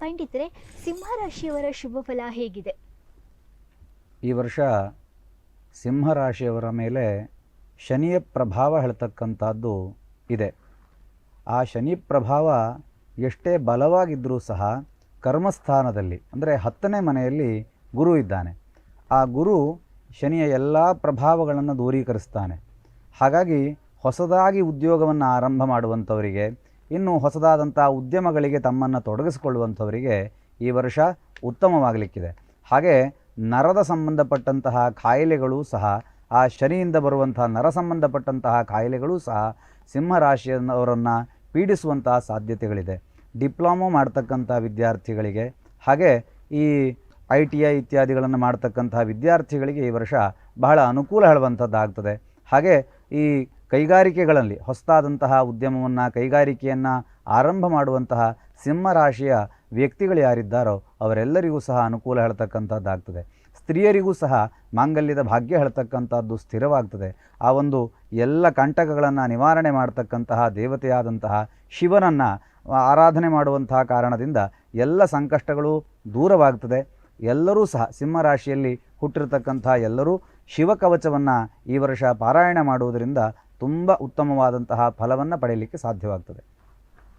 ಪಂಡಿತರೆ ಸಿಂಹರಾಶಿಯವರ ಶುಭ ಫಲ ಹೇಗಿದೆ? ಈ ವರ್ಷ ಸಿಂಹರಾಶಿಯವರ ಮೇಲೆ ಶನಿಯ ಪ್ರಭಾವ ಹೇಳ್ತಕ್ಕಂಥದ್ದು ಇದೆ. ಆ ಶನಿ ಪ್ರಭಾವ ಎಷ್ಟೇ ಬಲವಾಗಿದ್ದರೂ ಸಹ ಕರ್ಮಸ್ಥಾನದಲ್ಲಿ, ಅಂದರೆ ಹತ್ತನೇ ಮನೆಯಲ್ಲಿ ಗುರು ಇದ್ದಾನೆ. ಆ ಗುರು ಶನಿಯ ಎಲ್ಲ ಪ್ರಭಾವಗಳನ್ನು ದೂರೀಕರಿಸ್ತಾನೆ. ಹಾಗಾಗಿ ಹೊಸದಾಗಿ ಉದ್ಯೋಗವನ್ನು ಆರಂಭ ಮಾಡುವಂಥವರಿಗೆ ಇನ್ನು ಹೊಸದಾದಂಥ ಉದ್ಯಮಗಳಿಗೆ ತಮ್ಮನ್ನು ತೊಡಗಿಸಿಕೊಳ್ಳುವಂಥವರಿಗೆ ಈ ವರ್ಷ ಉತ್ತಮವಾಗಲಿಕ್ಕಿದೆ. ಹಾಗೆ ನರದ ಸಂಬಂಧಪಟ್ಟಂತಹ ಕಾಯಿಲೆಗಳು ಸಹ, ಆ ಶನಿಯಿಂದ ಬರುವಂತಹ ನರ ಸಂಬಂಧಪಟ್ಟಂತಹ ಕಾಯಿಲೆಗಳು ಸಹ ಸಿಂಹರಾಶಿಯವರನ್ನು ಪೀಡಿಸುವಂತಹ ಸಾಧ್ಯತೆಗಳಿದೆ. ಡಿಪ್ಲೊಮೊ ಮಾಡ್ತಕ್ಕಂಥ ವಿದ್ಯಾರ್ಥಿಗಳಿಗೆ, ಹಾಗೆ ಈ ಐ ಟಿ ಐ ಇತ್ಯಾದಿಗಳನ್ನು ಮಾಡ್ತಕ್ಕಂತಹ ವಿದ್ಯಾರ್ಥಿಗಳಿಗೆ ಈ ವರ್ಷ ಬಹಳ ಅನುಕೂಲ ಹೇಳುವಂಥದ್ದಾಗ್ತದೆ. ಹಾಗೆ ಈ ಕೈಗಾರಿಕೆಗಳಲ್ಲಿ ಹೊಸದಾದಂತಹ ಉದ್ಯಮವನ್ನು, ಕೈಗಾರಿಕೆಯನ್ನು ಆರಂಭ ಮಾಡುವಂತಹ ಸಿಂಹರಾಶಿಯ ವ್ಯಕ್ತಿಗಳು ಯಾರಿದ್ದಾರೋ ಅವರೆಲ್ಲರಿಗೂ ಸಹ ಅನುಕೂಲ ಹೇಳ್ತಕ್ಕಂಥದ್ದಾಗ್ತದೆ. ಸ್ತ್ರೀಯರಿಗೂ ಸಹ ಮಾಂಗಲ್ಯದ ಭಾಗ್ಯ ಹೇಳ್ತಕ್ಕಂಥದ್ದು ಸ್ಥಿರವಾಗ್ತದೆ. ಆ ಒಂದು ಎಲ್ಲ ಕಂಟಕಗಳನ್ನು ನಿವಾರಣೆ ಮಾಡ್ತಕ್ಕಂತಹ ದೇವತೆಯಾದಂತಹ ಶಿವನನ್ನು ಆರಾಧನೆ ಮಾಡುವಂತಹ ಕಾರಣದಿಂದ ಎಲ್ಲ ಸಂಕಷ್ಟಗಳು ದೂರವಾಗ್ತದೆ. ಎಲ್ಲರೂ ಸಹ ಸಿಂಹರಾಶಿಯಲ್ಲಿ ಹುಟ್ಟಿರ್ತಕ್ಕಂಥ ಎಲ್ಲರೂ ಶಿವಕವಚವನ್ನು ಈ ವರ್ಷ ಪಾರಾಯಣ ಮಾಡುವುದರಿಂದ ತುಂಬ ಉತ್ತಮವಾದಂತಹ ಫಲವನ್ನು ಪಡೆಯಲಿಕ್ಕೆ ಸಾಧ್ಯವಾಗ್ತದೆ.